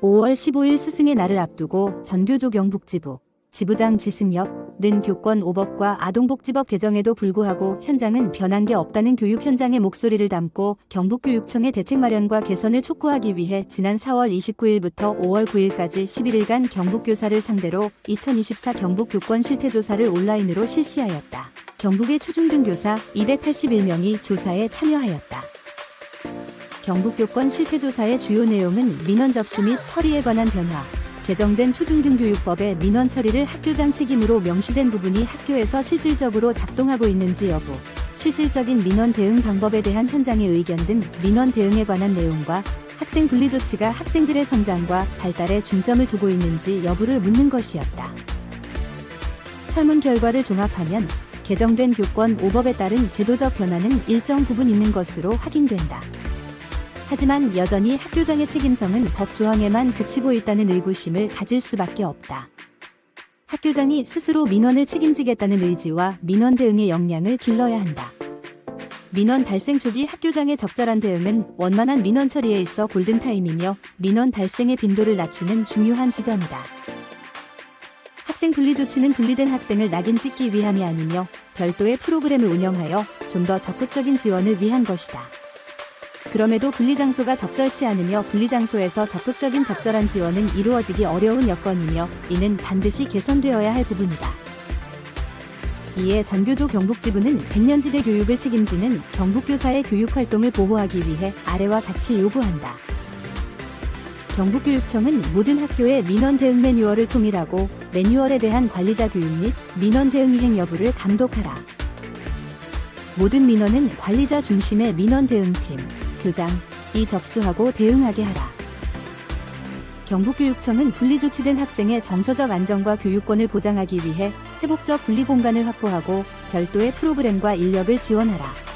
5월 15일 스승의 날을 앞두고 전교조 경북지부 지부장 지승엽는 교권 오법과 아동복지법 개정에도 불구하고 현장은 변한 게 없다는 교육 현장의 목소리를 담고 경북교육청의 대책 마련과 개선을 촉구하기 위해 지난 4월 29일부터 5월 9일까지 11일간 경북교사를 상대로 2024 경북교권 실태조사를 온라인으로 실시하였다. 경북의 초중등 교사 281명이 조사에 참여하였다. 경북교권 실태조사의 주요 내용은 민원 접수 및 처리에 관한 변화, 개정된 초중등교육법의 민원 처리를 학교장 책임으로 명시된 부분이 학교에서 실질적으로 작동하고 있는지 여부, 실질적인 민원 대응 방법에 대한 현장의 의견 등 민원 대응에 관한 내용과 학생 분리 조치가 학생들의 성장과 발달에 중점을 두고 있는지 여부를 묻는 것이었다. 설문 결과를 종합하면 개정된 교권 5법에 따른 제도적 변화는 일정 부분 있는 것으로 확인된다. 하지만 여전히 학교장의 책임성은 법 조항에만 그치고 있다는 의구심을 가질 수밖에 없다. 학교장이 스스로 민원을 책임지겠다는 의지와 민원 대응의 역량을 길러야 한다. 민원 발생 초기 학교장의 적절한 대응은 원만한 민원 처리에 있어 골든타임이며 민원 발생의 빈도를 낮추는 중요한 지점이다. 학생 분리 조치는 분리된 학생을 낙인 찍기 위함이 아니며 별도의 프로그램을 운영하여 좀 더 적극적인 지원을 위한 것이다. 그럼에도 분리장소가 적절치 않으며 분리장소에서 적극적인 적절한 지원은 이루어지기 어려운 여건이며 이는 반드시 개선되어야 할 부분이다. 이에 전교조 경북지부는 백년지대 교육을 책임지는 경북교사의 교육활동을 보호하기 위해 아래와 같이 요구한다. 경북교육청은 모든 학교의 민원 대응 매뉴얼을 통일하고 매뉴얼에 대한 관리자 교육 및 민원 대응 이행 여부를 감독하라. 모든 민원은 관리자 중심의 민원 대응팀, 교장이 접수하고 대응하게 하라. 경북교육청은 분리조치된 학생의 정서적 안정과 교육권을 보장하기 위해 회복적 분리 공간을 확보하고 별도의 프로그램과 인력을 지원하라.